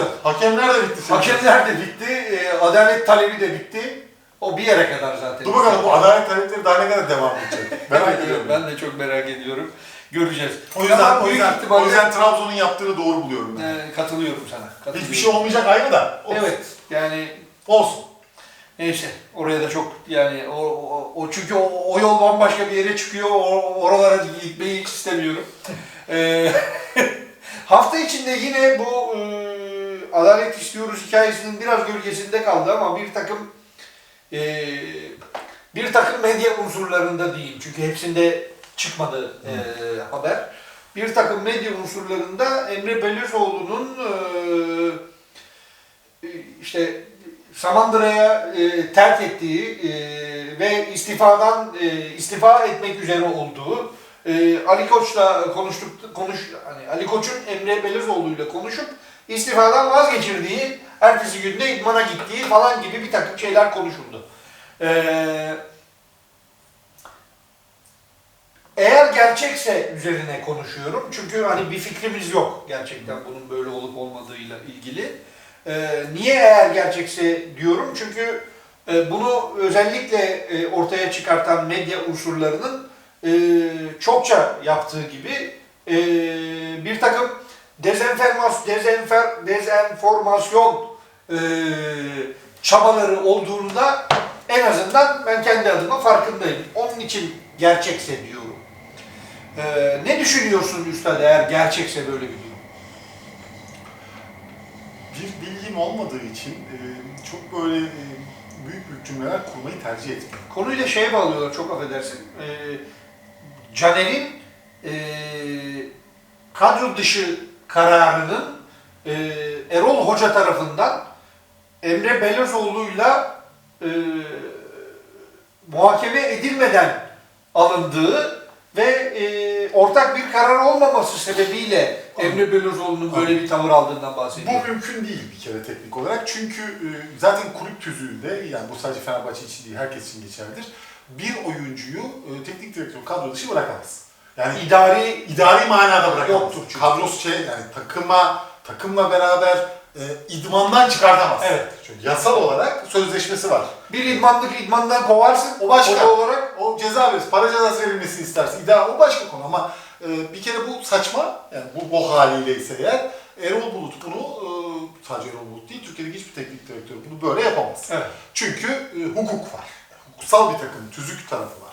usta. Hakemler de bitti. senin. Hakemler de bitti, e, adalet talebi de bitti. O bir yere kadar zaten. Dur bakalım bu adalet talepleri daha ne kadar devam edecek? Merak ediyorum. Ben de çok merak ediyorum. Göreceğiz. O yüzden, Ama o büyük yüzden, ihtimalle- o yüzden Trabzon'un yaptığını doğru buluyorum ben. E, katılıyorum sana. Katılıyorum. Hiçbir şey olmayacak ayrı da. Olsun. Evet, yani Olsun. neyse oraya da çok yani o, o, o çünkü o, o yol bambaşka bir yere çıkıyor. O, oralara gitmeyi hiç istemiyorum. E, hafta içinde yine bu e, adalet istiyoruz hikayesinin biraz gölgesinde kaldı ama bir takım e, bir takım medya unsurlarında diyeyim çünkü hepsinde çıkmadı e, haber. Bir takım medya unsurlarında Emre Belözoğlu'nun e, işte Samandıra'ya e, terk ettiği e, ve istifadan e, istifa etmek üzere olduğu e, Ali Koç'la konuştuk konuş hani Ali Koç'un Emre Belözoğlu'yla konuşup istifadan vazgeçirdiği, ertesi günde idmana gittiği falan gibi bir takım şeyler konuşuldu. Eee eğer gerçekse üzerine konuşuyorum. Çünkü hani bir fikrimiz yok gerçekten bunun böyle olup olmadığıyla ilgili. Ee, niye eğer gerçekse diyorum? Çünkü e, bunu özellikle e, ortaya çıkartan medya unsurlarının e, çokça yaptığı gibi e, bir takım dezenformas, dezenfer, dezenformasyon e, çabaları olduğunu da en azından ben kendi adıma farkındayım. Onun için gerçekse diyorum. Ee, ne düşünüyorsun Üstad eğer gerçekse böyle bir durum? Bir bilgim olmadığı için e, çok böyle e, büyük büyük cümleler kurmayı tercih etmiyorum. Konuyu da şeye bağlıyorlar çok affedersin. Ee, Caner'in e, kadro dışı kararının e, Erol Hoca tarafından Emre Belözoğlu'yla e, muhakeme edilmeden alındığı ve e, ortak bir karar olmaması sebebiyle Emre Belözoğlu'nun böyle bir tavır aldığından bahsediyor. Bu mümkün değil bir kere teknik olarak. Çünkü e, zaten kulüp tüzüğünde, yani bu sadece Fenerbahçe için değil, herkes için geçerlidir. Bir oyuncuyu e, teknik direktör kadro dışı bırakamaz. Yani İdari idari manada bırakamaz. Yoktur çünkü. Kadrosu şey, yani takıma, takımla beraber e, idmandan çıkartamaz. Evet. Çünkü yasal olarak sözleşmesi var. bir idmanlık idmandan kovarsın. O başka. Hoca olarak O ceza verir, para cezası verilmesini istersin. İdare o başka konu ama e, bir kere bu saçma. Yani bu bu haliyle ise eğer Erol Bulut bunu e, sadece Erol Bulut değil, Türkiye'deki hiçbir teknik direktör bunu böyle yapamaz. Evet. Çünkü e, hukuk var. Yani hukuksal bir takım, tüzük tarafı var.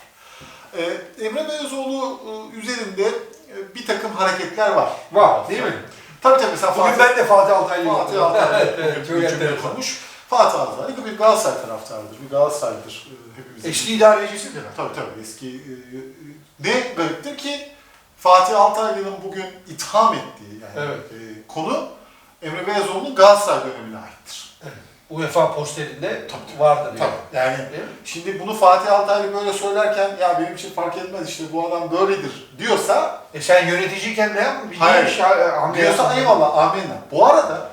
E, Emre Belözoğlu e, üzerinde e, bir takım hareketler var. var değil mi? Tabii tabii mesela Bugün ben de Fatih Altaylı'yı Fatih. Altaylı bugün bir cümle kurmuş. Fatih Altaylı bir Galatasaray taraftarıdır, bir Galatasaray'dır e, hepimizin. Eski idarecisidir. Tabii tabii eski. Ne gariptir ki Fatih Altaylı'nın bugün itham ettiği yani Evet. konu Emre Belezoğlu'nun Galatasaray dönemine aittir. UEFA posterinde vardır. Tabii. Yani şimdi bunu Fatih Altaylı böyle söylerken ya benim için fark etmez işte bu adam böyledir diyorsa E sen yöneticiyken ne? Bir Hayır. iş, hamle diyorsa eyvallah amenna. Bu arada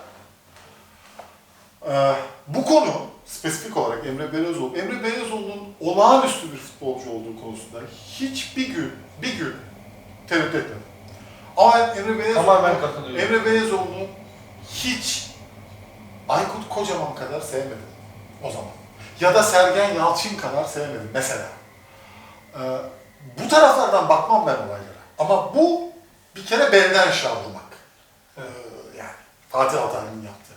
e, bu konu spesifik olarak Emre Belezoğlu, Emre Belezoğlu'nun olağanüstü bir futbolcu olduğu konusunda hiçbir gün, bir gün tereddüt etmedim. Ama Emre Belezoğlu. Emre Belezoğlu'nu hiç Aykut Kocaman kadar sevmedim o zaman. Ya da Sergen Yalçın kadar sevmedim mesela. Ee, bu taraflardan bakmam ben olaylara. Ama bu bir kere belden şavlamak. Ee, yani Fatih Altaylı'nın yaptığı.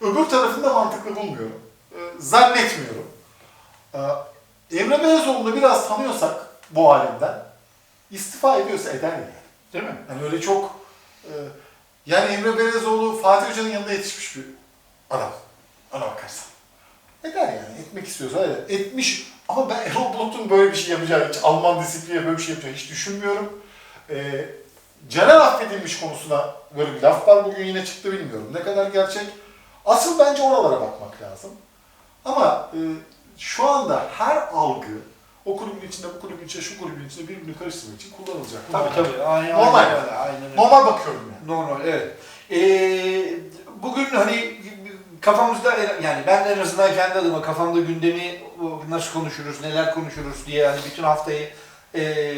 Öbür tarafını da mantıklı bulmuyorum. Ee, zannetmiyorum. Ee, Emre Belezoğlu'nu biraz tanıyorsak bu halinden istifa ediyorsa eder yani. Değil mi? Yani öyle çok e, yani Emre Belezoğlu Fatih Hoca'nın yanında yetişmiş bir adam. Ona bakarsan. Eder yani. Etmek istiyorsa öyle. Etmiş. Ama ben Erol Bulut'un böyle bir şey yapacağı, hiç Alman disipliniyle böyle bir şey yapacağı hiç düşünmüyorum. E, Caner affedilmiş konusuna böyle bir laf var. Bugün yine çıktı bilmiyorum. Ne kadar gerçek. Asıl bence oralara bakmak lazım. Ama e, şu anda her algı o kulübün içinde, bu kulübün içinde, şu kulübün içinde birbirini karıştırmak için kullanılacak. Tabii tabii. Aynen, Normal. Aynen, aynen. Normal bakıyorum yani. Normal, evet. Ee, bugün hani kafamızda yani ben en azından kendi adıma kafamda gündemi nasıl konuşuruz, neler konuşuruz diye hani bütün haftayı ee,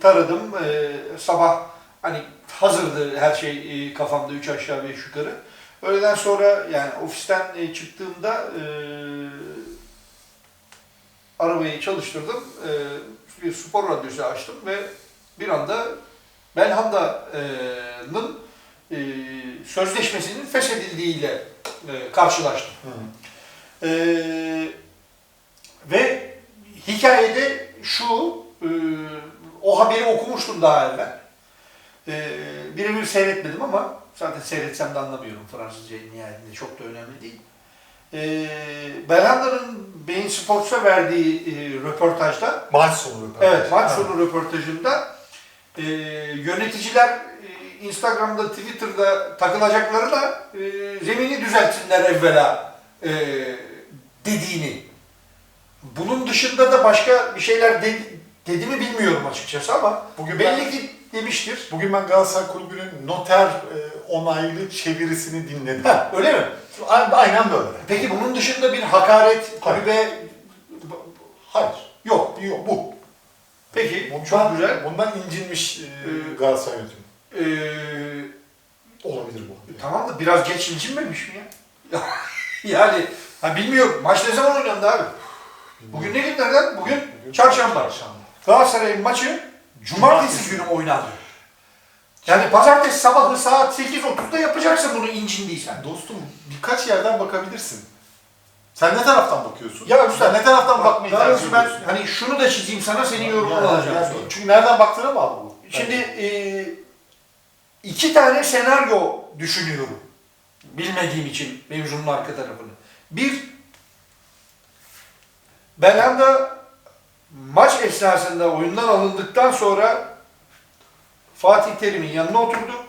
taradım. Ee, sabah hani hazırdı her şey ee, kafamda üç aşağı beş yukarı. Öğleden sonra yani ofisten e, çıktığımda e, arabayı çalıştırdım. E, bir spor radyosu açtım ve bir anda Belhanda'nın e, sözleşmesinin feshedildiğiyle e, karşılaştım. Hı. Ee, ve hikayede şu, e, o haberi okumuştum daha evvel. Ee, birebir seyretmedim ama zaten seyretsem de anlamıyorum Fransızcayı nihayetinde çok da önemli değil. Ee, Belhanda'nın Beyin Sports'a verdiği e, röportajda Maç sonu röportaj. Evet, maç sonu röportajında e, yöneticiler e, Instagram'da, Twitter'da takılacaklarına e, zemini düzeltsinler evvela e, dediğini. Bunun dışında da başka bir şeyler dedi, dedi mi bilmiyorum açıkçası ama Bugün belli ben- ki demiştir. Bugün ben Galatasaray Kulübü'nün noter e, onaylı çevirisini dinledim. Ha, öyle mi? Aynen böyle. Peki bunun dışında bir hakaret kulübe Hayır. yok. Yok bu. Peki, Bundan, çok güzel. Bundan incinmiş e, Galatasaray yönetimi. Ee, Olabilir bu. Tamam da biraz geç incinmemiş mi ya? yani ha bilmiyorum maç ne zaman oynandı abi? Bugün ne günlerden? Bugün çarşamba. Çarşamba. Galatasaray'ın maçı cumartesi günü oynandı. Yani pazartesi sabahı saat 8.30'da yapacaksın bunu incindiysen. Dostum birkaç yerden bakabilirsin. Sen ne taraftan bakıyorsun? Ya üstad, ne taraftan bakmayı Daha tercih doğrusu ben ediyorsun? hani şunu da çizeyim sana senin yorumunu alacağım sonra. Çünkü nereden baktığına bağlı bu. Şimdi e, iki tane senaryo düşünüyorum. Bilmediğim için mevzunun arka tarafını. Bir, Belhanda maç esnasında oyundan alındıktan sonra Fatih Terim'in yanına oturdu.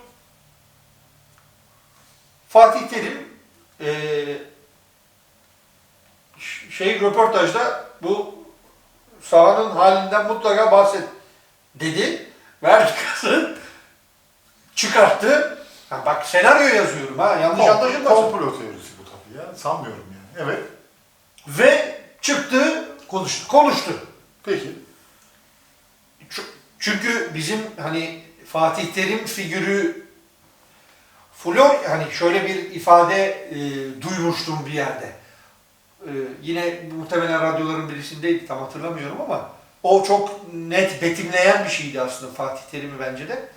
Fatih Terim e, ş- şey röportajda bu sahanın halinden mutlaka bahset dedi. Verdi kızı. Çıkarttı. Ha bak senaryo yazıyorum ha yanlış Kom- anlaşılmasın. Komplo teorisi bu tabii ya. Sanmıyorum yani. Evet. Ve çıktı konuştu. Konuştu. Peki. Ç- Çünkü bizim hani Fatih Terim figürü Flor hani şöyle bir ifade e, duymuştum bir yerde. E, yine muhtemelen radyoların birisindeydi tam hatırlamıyorum ama o çok net betimleyen bir şeydi aslında Fatih Terim'i bence de.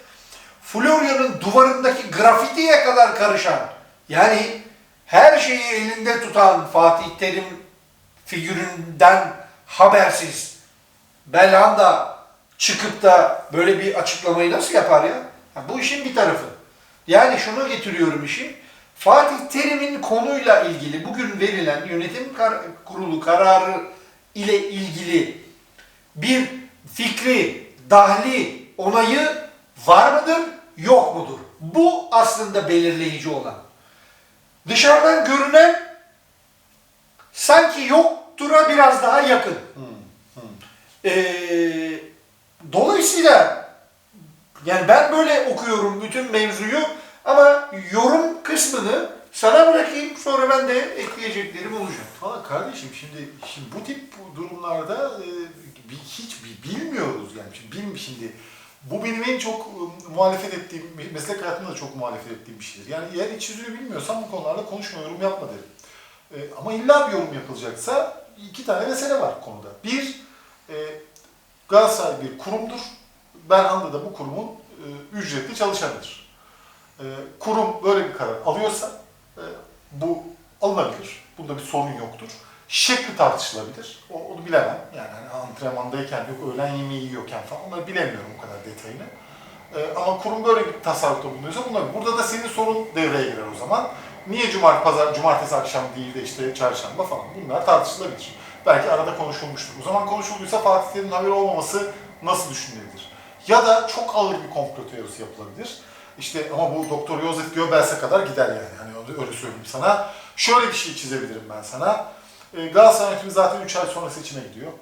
Florya'nın duvarındaki grafitiye kadar karışan yani her şeyi elinde tutan Fatih Terim figüründen habersiz Belhanda çıkıp da böyle bir açıklamayı nasıl yapar ya? Bu işin bir tarafı. Yani şunu getiriyorum işi. Fatih Terim'in konuyla ilgili bugün verilen yönetim kar- kurulu kararı ile ilgili bir fikri, dahli, onayı var mıdır, yok mudur? Bu aslında belirleyici olan. Dışarıdan görünen sanki yoktura biraz daha yakın. Ee, dolayısıyla yani ben böyle okuyorum bütün mevzuyu ama yorum kısmını sana bırakayım sonra ben de ekleyeceklerim olacak. Valla kardeşim şimdi, şimdi bu tip durumlarda e, hiç bilmiyoruz yani. Şimdi, bilmi şimdi bu benim en çok e, muhalefet ettiğim, meslek hayatımda da çok muhalefet ettiğim bir şeydir. Yani eğer iç yüzünü bilmiyorsan bu konularda konuşma, yorum yapma derim. E, ama illa bir yorum yapılacaksa iki tane mesele var konuda. Bir, e, Galatasaray bir kurumdur. Belhanda da bu kurumun e, ücretli çalışanıdır. E, kurum böyle bir karar alıyorsa e, bu alınabilir. Bunda bir sorun yoktur. Şekli tartışılabilir. O, onu bilemem. Yani hani antrenmandayken yok, öğlen yemeği yiyorken falan onları bilemiyorum o kadar detayını. E, ama kurum böyle bir tasarrufta bulunuyorsa bunlar. Burada da senin sorun devreye girer o zaman. Niye cumartesi, pazar, cumartesi akşam değil de işte çarşamba falan bunlar tartışılabilir. Belki arada konuşulmuştur. O zaman konuşulduysa Fatih Terim'in haberi olmaması nasıl düşünülebilir? Ya da çok ağır bir komplo teorisi yapılabilir. İşte ama bu Doktor Joseph Goebbels'e kadar gider yani. Hani öyle söyleyeyim sana. Şöyle bir şey çizebilirim ben sana. E, Galatasaray yönetimi zaten 3 ay sonra seçime gidiyor.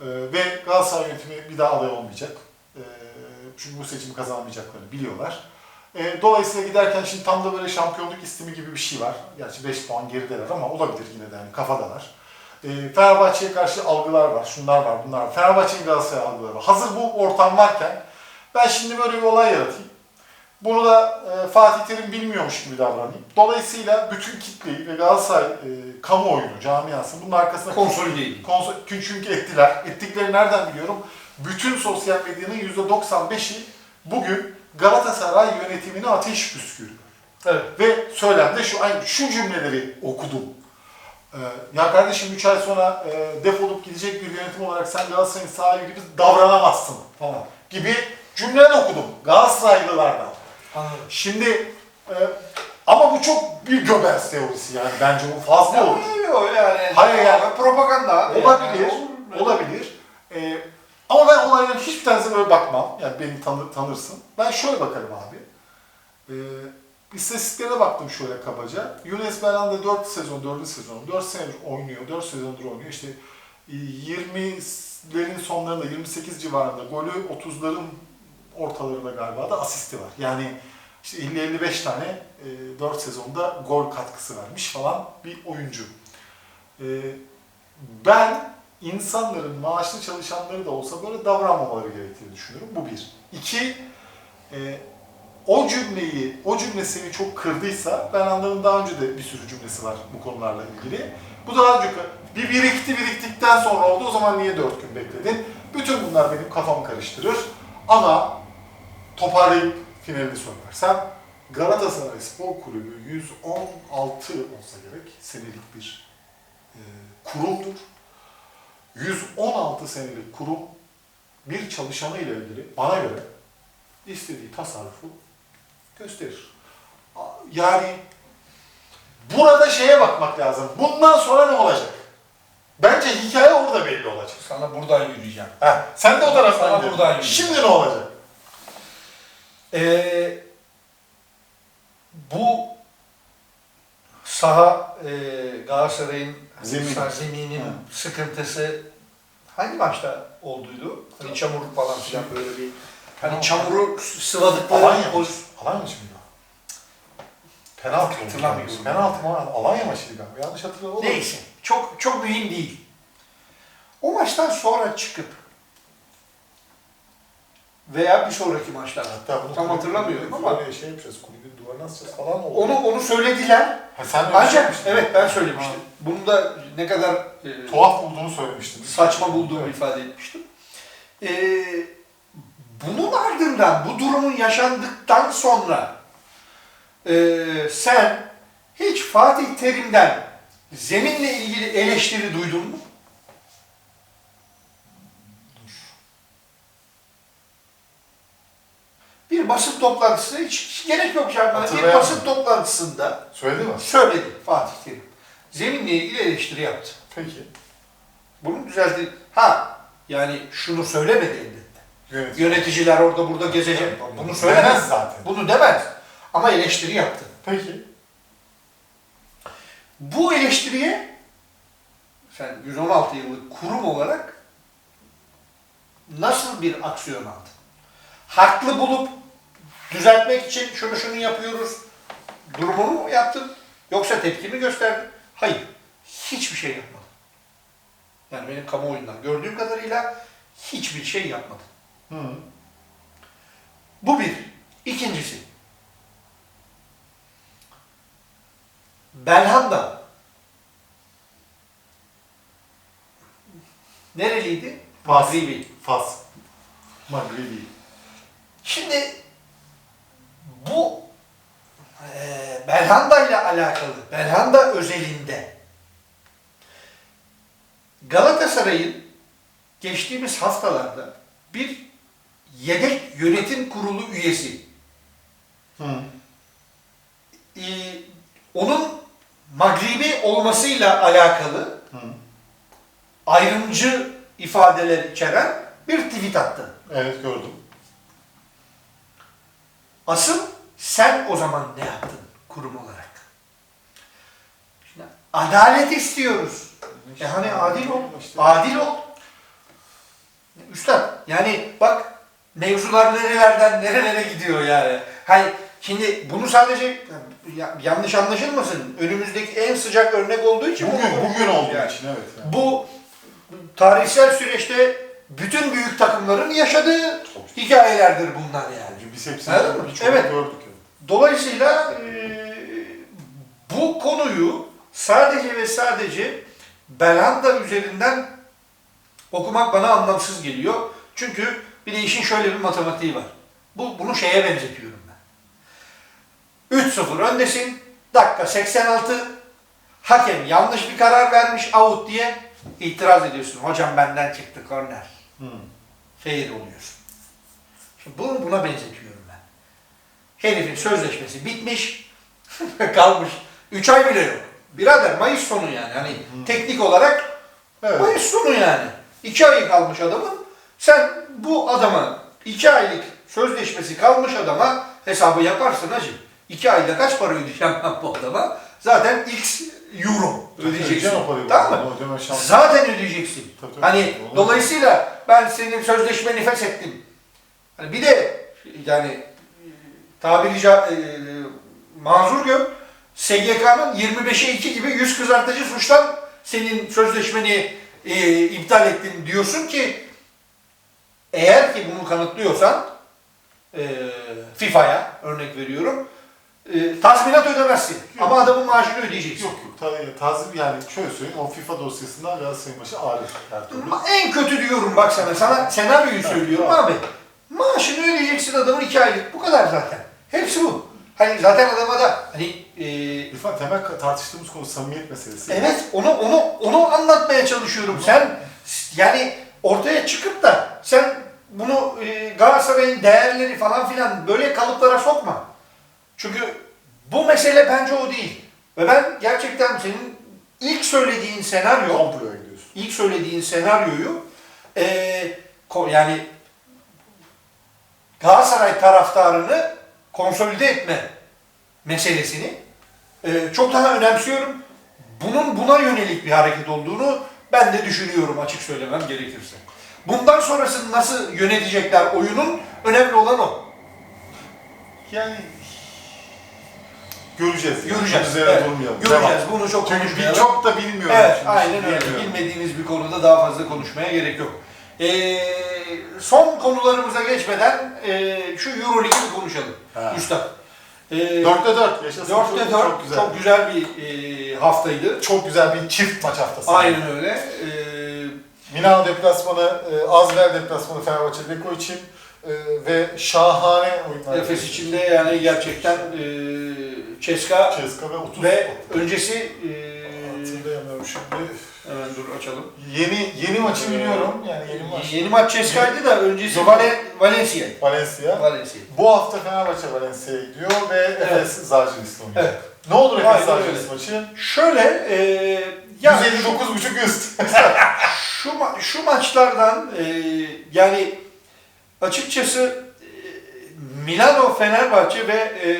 E, ve Galatasaray yönetimi bir daha aday olmayacak. E, çünkü bu seçimi kazanamayacaklarını biliyorlar. Dolayısıyla giderken şimdi tam da böyle şampiyonluk istimi gibi bir şey var. Gerçi 5 puan gerideler ama olabilir yine de hani kafadalar. E, Fenerbahçe'ye karşı algılar var, şunlar var, bunlar var. Fenerbahçe'nin Galatasaray algıları var. Hazır bu ortam varken ben şimdi böyle bir olay yaratayım. Bunu da e, Fatih Terim bilmiyormuş gibi davranayım. Dolayısıyla bütün kitleyi ve Galatasaray e, kamuoyunu, camiasını bunun arkasına Konsolide edeyim. Konso- çünkü ettiler. Ettikleri nereden biliyorum? Bütün sosyal medyanın %95'i bugün Galatasaray yönetimine ateş püskürüyor. Evet. Ve söylemde şu aynı şu cümleleri okudum. Ee, ya kardeşim 3 ay sonra e, defolup gidecek bir yönetim olarak sen Galatasaray'ın sahibi gibi davranamazsın falan gibi cümleler okudum Galatasaraylılardan. Anladım. Şimdi e, ama bu çok bir Göbels teorisi yani bence bu fazla olur. Yok yani. Hayır yani. Propaganda. Olabilir, Yani olabilir. Ee, ama ben olayların hiçbir tanesine böyle bakmam. Yani beni tanı, tanırsın. Ben şöyle bakarım abi. Ee, istatistiklere baktım şöyle kabaca. Yunus Belhanda 4 sezon, 4. sezon, 4 senedir oynuyor, 4 sezondur oynuyor. İşte e, 20'lerin sonlarında, 28 civarında golü 30'ların ortalarında galiba da asisti var. Yani işte 50-55 tane e, 4 sezonda gol katkısı vermiş falan bir oyuncu. E, ben insanların maaşlı çalışanları da olsa böyle davranmamaları gerektiğini düşünüyorum. Bu bir. İki, e, o cümleyi, o cümle seni çok kırdıysa, ben anladım daha önce de bir sürü cümlesi var bu konularla ilgili. Bu daha önce bir birikti biriktikten sonra oldu, o zaman niye dört gün bekledin? Bütün bunlar benim kafamı karıştırır. Ama toparlayıp finalini söylersem, Galatasaray Spor Kulübü 116 olsa gerek senelik bir e, kurumdur. 116 senelik kurum bir çalışanı ile ilgili bana göre istediği tasarrufu gösterir. Yani burada şeye bakmak lazım. Bundan sonra ne olacak? Bence hikaye orada belli olacak. Sana buradan yürüyeceğim. Ha, sen de o taraftan Sana buradan yürü. Şimdi ne olacak? Ee, bu saha e, Galatasaray'ın Zemin. zeminin Ha. sıkıntısı hangi maçta olduydu? Hani çamur falan filan böyle bir hani Tamam. çamuru sıvadıkları Alanya maçı. Alanya mıydı? o? Penaltı. Hatırlamıyorum. Penaltı mı? Alanya maçıydı galiba. Yanlış hatırlamıyorum. Neyse. Çok çok mühim değil. O maçtan sonra çıkıp veya bir sonraki maçlar. Hatta bunu Tam kulübün- hatırlamıyorum ama- şey yapacağız, kulübün duvarına asacağız falan oldu. Onu onu söylediler. ha, sen öyle Ancak evet ben söylemiştim. Bunu da ne kadar e, Tuhaf bulduğunu söylemiştin. saçma bulduğumu ifade etmiştim. Ee, bunun ardından bu durumun yaşandıktan sonra e, sen hiç Fatih Terim'den zeminle ilgili eleştiri duydun mu? Bir basın toplantısı hiç, gerek yok canım. Bir basın toplantısında Söyledi mi? söyledi Fatih Terim. Zeminle ilgili eleştiri yaptı. Peki. Bunu düzeltti. Ha yani şunu söylemedi elbette. Yönetici. Yöneticiler orada burada gezecek. Bunu Demez söylemez. zaten. Bunu demez. Ama eleştiri yaptı. Peki. Bu eleştiriye sen 116 yıllık kurum olarak nasıl bir aksiyon aldın? Haklı bulup düzeltmek için şunu şunu yapıyoruz durumunu mu yaptın? Yoksa tepki mi gösterdin? Hayır. Hiçbir şey yapmadın. Yani benim kamuoyundan gördüğüm kadarıyla hiçbir şey yapmadın. Hı. Bu bir. İkincisi. Belhanda. Nereliydi? Fas. Magribi. Fas. Magribi. Şimdi bu eee Belhanda ile alakalı, Belhanda özelinde Galatasaray'ın geçtiğimiz haftalarda bir yedek yönetim kurulu üyesi Hı. e, onun Magribi olmasıyla alakalı Hı. ayrımcı ifadeler içeren bir tweet attı. Evet gördüm. Asıl sen o zaman ne yaptın kurum olarak? Şimdi adalet istiyoruz. E hani adil ol, adil ol. Üstad yani bak mevzular nerelerden nerelere gidiyor yani. Hani şimdi bunu sadece ya- yanlış anlaşılmasın. Önümüzdeki en sıcak örnek olduğu için Bugün, bunu- bugün olduğu Yani. için evet. Yani. Bu tarihsel süreçte bütün büyük takımların yaşadığı Çok- hikayelerdir bunlar yani. Biz hepsini birçoğunu Evet. gördük. Dolayısıyla e, bu konuyu sadece ve sadece Belhanda üzerinden okumak bana anlamsız geliyor. Çünkü bir de işin şöyle bir matematiği var. Bu, bunu şeye benzetiyorum ben. 3-0 öndesin. Dakika 86. Hakem yanlış bir karar vermiş out diye itiraz ediyorsun. Hocam benden çıktı korner. Hı. Fair oluyorsun. Şimdi bunu buna benzetiyorum ben. Herifin sözleşmesi bitmiş, kalmış. 3 ay bile yok. Birader Mayıs sonu yani. Hani teknik olarak Evet. Mayıs sonu yani. 2 ayı kalmış adamın. Sen bu adama 2 aylık sözleşmesi kalmış adama hesabı yaparsın hacı. 2 ayda kaç para ödeyeceğim ben bu adama? Zaten x euro ödeyeceksin. Tamam mı? Zaten ödeyeceksin. Tabii. Hani Onu- dolayısıyla ben senin sözleşmeni feshettim. Hani bir de yani tabiri ca- e, mazur gör SGK'nın 25'e 2 gibi yüz kızartıcı suçtan senin sözleşmeni e, iptal ettim diyorsun ki eğer ki bunu kanıtlıyorsan e, FIFA'ya örnek veriyorum e, tazminat ödemezsin. Ama adamın maaşını ödeyeceksin. Yok yok. Ta, tazim yani şöyle söyleyeyim. O FIFA dosyasından Galatasaray'ın başı ağrır her türlü. Ma- En kötü diyorum bak sana. Sana senaryoyu söylüyorum abi. Maaşını ödeyeceksin adamın iki aylık. Bu kadar zaten. Hepsi bu. Hani zaten adama da hani e, İrfan temel tartıştığımız konu samimiyet meselesi. evet onu onu onu anlatmaya çalışıyorum. Sen yani ortaya çıkıp da sen bunu e, Galatasaray'ın değerleri falan filan böyle kalıplara sokma. Çünkü bu mesele bence o değil. Ve ben gerçekten senin ilk söylediğin senaryo Komploya gidiyorsun. ilk söylediğin senaryoyu eee, ko- yani Galatasaray taraftarını konsolide etme meselesini eee, çok daha önemsiyorum. Bunun buna yönelik bir hareket olduğunu ben de düşünüyorum açık söylemem gerekirse. Bundan sonrasını nasıl yönetecekler oyunun önemli olan o. Yani göreceğiz. yani. Göreceğiz. Üzerine Evet, durmayalım. Göreceğiz. Devam. Bunu çok Çünkü konuşmayalım. çok da bilmiyorum. Evet, şimdi. aynen öyle. Bilmiyorum. Bilmediğimiz bir konuda daha fazla konuşmaya gerek yok. Ee, son konularımıza geçmeden e, şu Euroleague'i konuşalım. Ha. Üstad. Ee, Dörtte dört. Yaşasın. 4'te 4 çok, çok çok güzel, güzel. bir e, haftaydı. Çok güzel bir çift maç haftası. Aynen öyle. Ee, Milano deplasmanı, e, Azver deplasmanı Fenerbahçe Beko için e, ve şahane oyunlar. Efes içinde yani gerçekten e, Ceska Ceska ve 30. ve öncesi e, Hatırlayamıyorum şimdi. Hemen dur açalım. Yeni yeni maçı biliyorum. Yani yeni maç. Yeni maç Ceska'ydı da öncesi Yok. Vale, Valencia. Valencia. Valencia. Bu hafta Fenerbahçe Valencia'ya gidiyor ve Efes Zalgiris'le oynayacak. Evet. Ne olur Efes Zalgiris maçı? Şöyle e, ya 159.5 üst. şu ma- şu maçlardan e, yani açıkçası e, Milano Fenerbahçe ve e,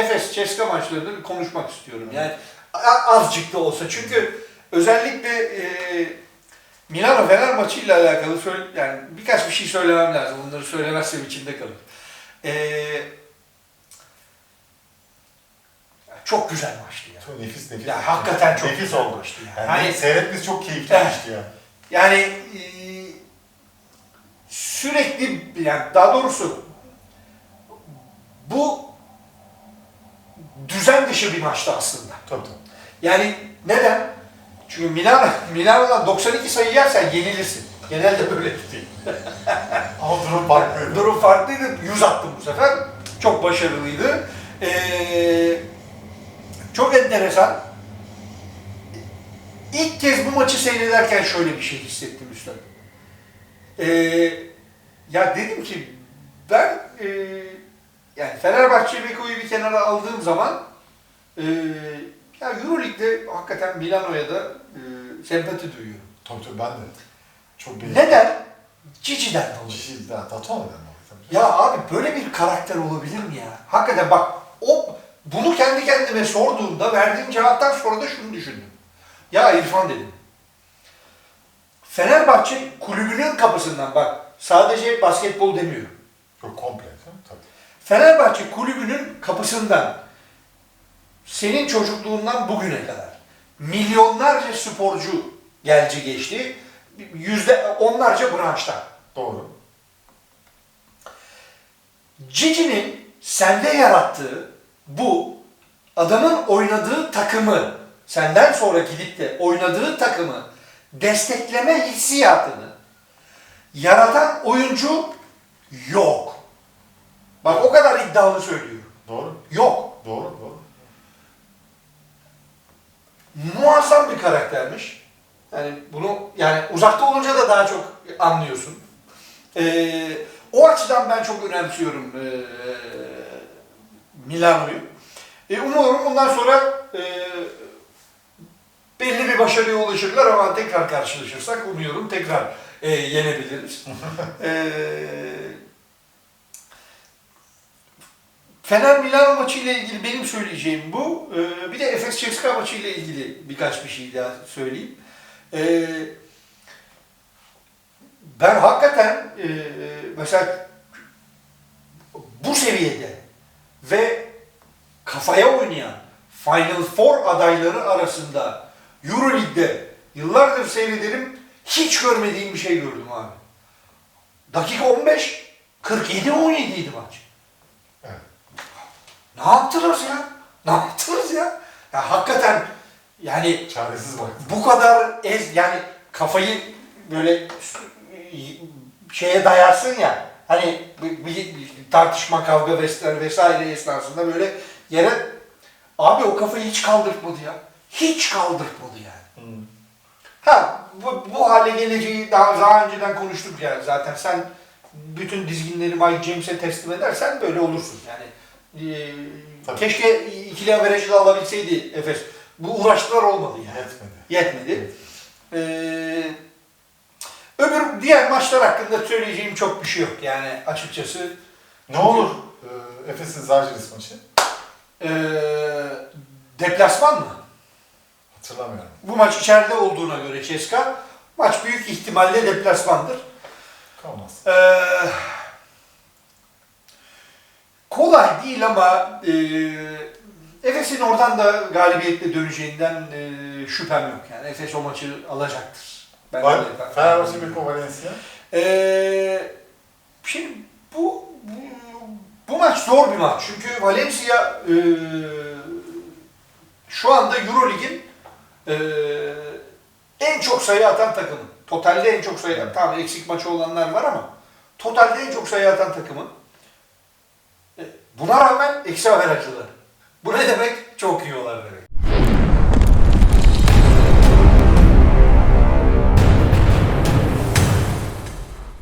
Efes Ceska maçlarını konuşmak istiyorum. Yani a- azıcık da olsa çünkü özellikle e, Milano Fener maçıyla alakalı söyle, yani birkaç bir şey söylemem lazım. Onları söylemezsem içimde kalır. E, çok güzel maçtı ya. Çok nefis nefis. Ya hakikaten çok nefis oldu. maçtı ya. Yani Hani- seyretmesi çok keyifli Evet. maçtı ya. Yani e, sürekli yani daha doğrusu bu düzen dışı bir maçtı aslında. Tabii tabii. Yani neden? Çünkü Milano, Milano'dan 92 sayı yersen yenilirsin. Genelde böyle değil. Ama durum farklıydı. Durum farklıydı. 100 attım bu sefer. Çok başarılıydı. Ee, çok enteresan. İlk kez bu maçı seyrederken şöyle bir şey hissettim üstad. Ee, ya dedim ki ben e, yani Fenerbahçe Beko'yu bir kenara aldığım zaman e, ya Euroleague'de hakikaten Milano'ya da e, sempati duyuyorum. Tabii tabii ben de. Çok beğendim. Neden? Cici'den dolayı. Tato neden dolayı tabii. Ya abi böyle bir karakter olabilir mi ya? Hakikaten bak o bunu kendi kendime sorduğumda verdiğim cevaptan sonra da şunu düşündüm. Ya İrfan dedim. Fenerbahçe kulübünün kapısından bak sadece basketbol demiyorum. Çok komple? Tabii. Fenerbahçe kulübünün kapısından senin çocukluğundan bugüne kadar milyonlarca sporcu gelci geçti. Yüzde onlarca branştan. Doğru. Cici'nin sende yarattığı bu adamın oynadığı takımı senden sonra gidip de oynadığı takımı destekleme hissiyatını yaratan oyuncu yok. Bak o kadar iddialı söylüyorum. Doğru. Yok. Doğru. Doğru. Muazzam bir karaktermiş. Yani bunu yani uzakta olunca da daha çok anlıyorsun. Ee, o açıdan ben çok önemsiyorum ee, Milano'yu. E, umuyorum bundan sonra e, belli bir başarıya ulaşırlar ama tekrar karşılaşırsak umuyorum tekrar e, yenebiliriz. e, Fener Milano maçı ile ilgili benim söyleyeceğim bu. Ee, bir de Efes CSKA maçı ile ilgili birkaç bir şey daha söyleyeyim. Ee, ben hakikaten e, mesela bu seviyede ve kafaya oynayan Final Four adayları arasında Euroleague'de yıllardır seyrederim hiç görmediğim bir şey gördüm abi. Dakika 15 47-17 idi maç. Ne yaptınız ya? Ne yaptınız ya? Ya hakikaten yani Çaresiz bak. bu kadar ez yani kafayı böyle şeye dayarsın ya hani bir, bir tartışma kavga vesaire, vesaire esnasında böyle yere abi o kafayı hiç kaldırtmadı ya. Hiç kaldırtmadı yani. Hmm. Ha bu, bu hale geleceği daha, daha önceden konuştuk yani zaten sen bütün dizginleri Mike James'e teslim edersen böyle olursun yani. E, Tabii. keşke ikili averajı alabilseydi Efes. Bu uğraştılar olmadı yani. Yetmedi. Yetmedi. Ee, öbür diğer maçlar hakkında söyleyeceğim çok bir şey yok yani açıkçası. Ne olur e, Efes'in Zalgiris maçı? Ee, deplasman mı? Hatırlamıyorum. Bu maç içeride olduğuna göre Ceska, maç büyük ihtimalle deplasmandır. Kalmaz. Ee, kolay değil ama e, Efes'in oradan da galibiyetle döneceğinden e, şüphem yok. Yani Efes o maçı alacaktır. Ben Var. Fenerbahçe Beko Valencia. Ee, şimdi bu, bu bu maç zor bir maç. Çünkü Valencia e, şu anda Eurolig'in e, en çok sayı atan takımı. Totalde en çok sayı atan. Tamam eksik maçı olanlar var ama totalde en çok sayı atan takımı. Buna rağmen eksi averajlılar. Bu ne demek? Çok yiyorlar demek.